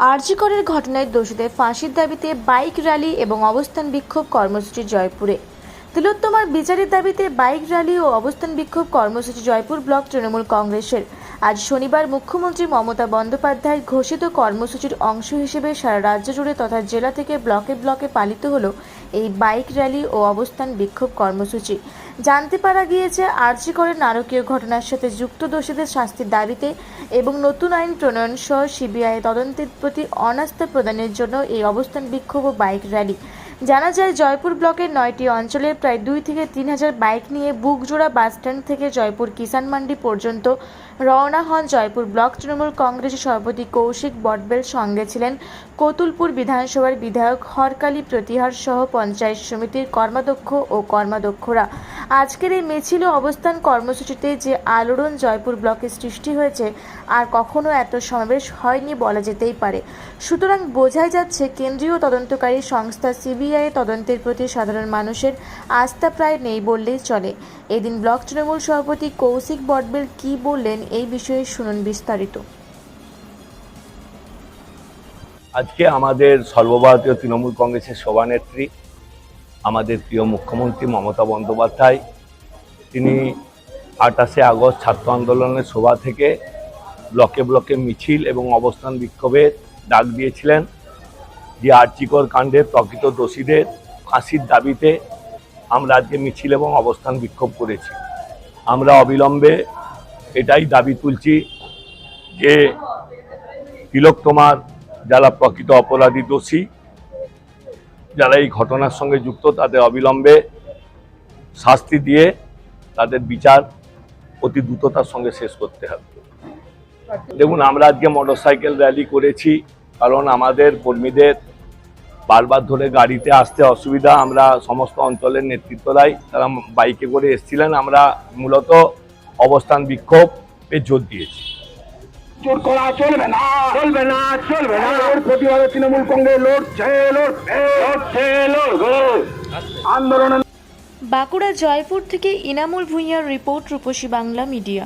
আরজিকরের ঘটনায় দোষীদের ফাঁসির দাবিতে বাইক র্যালি এবং অবস্থান বিক্ষোভ কর্মসূচি জয়পুরে। তিলোত্তমার বিচারের দাবিতে বাইক র্যালি ও অবস্থান বিক্ষোভ কর্মসূচি জয়পুর ব্লক তৃণমূল কংগ্রেসের। আজ শনিবার মুখ্যমন্ত্রী মমতা বন্দ্যোপাধ্যায়ের ঘোষিত কর্মসূচির অংশ হিসেবে সারা রাজ্য জুড়ে তথা জেলা থেকে ব্লকে ব্লকে পালিত হলো এই বাইক র্যালি ও অবস্থান বিক্ষোভ কর্মসূচি। জানতে পারা গিয়েছে, আর্জি করে নারকীয় ঘটনার সাথে যুক্ত দোষীদের শাস্তির দাবিতে এবং নতুন আইন প্রণয়ন সহ সিবিআই তদন্তের প্রতি অনাস্থা প্রদানের জন্য এই অবস্থান বিক্ষোভ ও বাইক র্যালি। জানা যায়, জয়পুর ব্লকের নয়টি অঞ্চলের প্রায় দুই থেকে তিন হাজার বাইক নিয়ে বুকজোড়া বাসস্ট্যান্ড থেকে জয়পুর কিষান মান্ডি পর্যন্ত রওনা হন জয়পুর ব্লক তৃণমূল কংগ্রেসের সভাপতি কৌশিক বটবেল সঙ্গে ছিলেন কতুলপুর বিধানসভার বিধায়ক হরকালী প্রতিহার সহ পঞ্চায়েত সমিতির কর্মাধ্যক্ষ ও কর্মাধ্যক্ষরা। আজকের এই মিছিল অবস্থান কর্মসূচিতে যে আলোড়ন জয়পুর ব্লকে সৃষ্টি হয়েছে, আর কখনো এত সমাবেশ হয়নি বলা যেতেই পারে। সুতরাং বোঝাই যাচ্ছে, কেন্দ্রীয় তদন্তকারী সংস্থা সিবিআই তদন্তের প্রতি সাধারণ মানুষের আস্থা প্রায় নেই বললেই চলে। এদিন ব্লক তৃণমূল সভাপতি কৌশিক বটবেল কি বললেন, এই বিষয়ে শুনুন বিস্তারিত। আজকে আমাদের সর্বভারতীয় তৃণমূল কংগ্রেসের সভানেত্রী আমাদের প্রিয় মুখ্যমন্ত্রী মমতা বন্দ্যোপাধ্যায়, তিনি আঠাশে আগস্ট ছাত্র আন্দোলনের সভা থেকে ব্লকে ব্লকে মিছিল এবং অবস্থান বিক্ষোভের ডাক দিয়েছিলেন। যে আর্চিকর কাণ্ডের প্রকৃত দোষীদের ফাঁসির দাবিতে আমরা আজকে মিছিল এবং অবস্থান বিক্ষোভ করেছি। আমরা অবিলম্বে এটাই দাবি তুলছি যে তিলক তোমার যারা প্রকৃত অপরাধী দোষী যারা এই ঘটনার সঙ্গে যুক্ত, তাদের অবিলম্বে শাস্তি দিয়ে তাদের বিচার অতি দ্রুততার সঙ্গে শেষ করতে হবে। দেখুন, আমরা আজকে মোটরসাইকেল র্যালি করেছি, কারণ আমাদের কর্মীদের বারবার ধরে গাড়িতে আসতে অসুবিধা। আমরা সমস্ত অঞ্চলের নেতৃত্বরাই তারা বাইকে করে এসেছিলেন। আমরা মূলত অবস্থান বিক্ষোভে জোর দিয়েছি। জোর করা চলবে না। চলবে না চলবে না। প্রতিবাদে তৃণমূল কংগ্রেস লড়ছে লড়ছে লড়বে বাঁকুড়া জয়পুর থেকে ইনামুল ভূঁইয়ার রিপোর্ট রূপসী বাংলা মিডিয়া।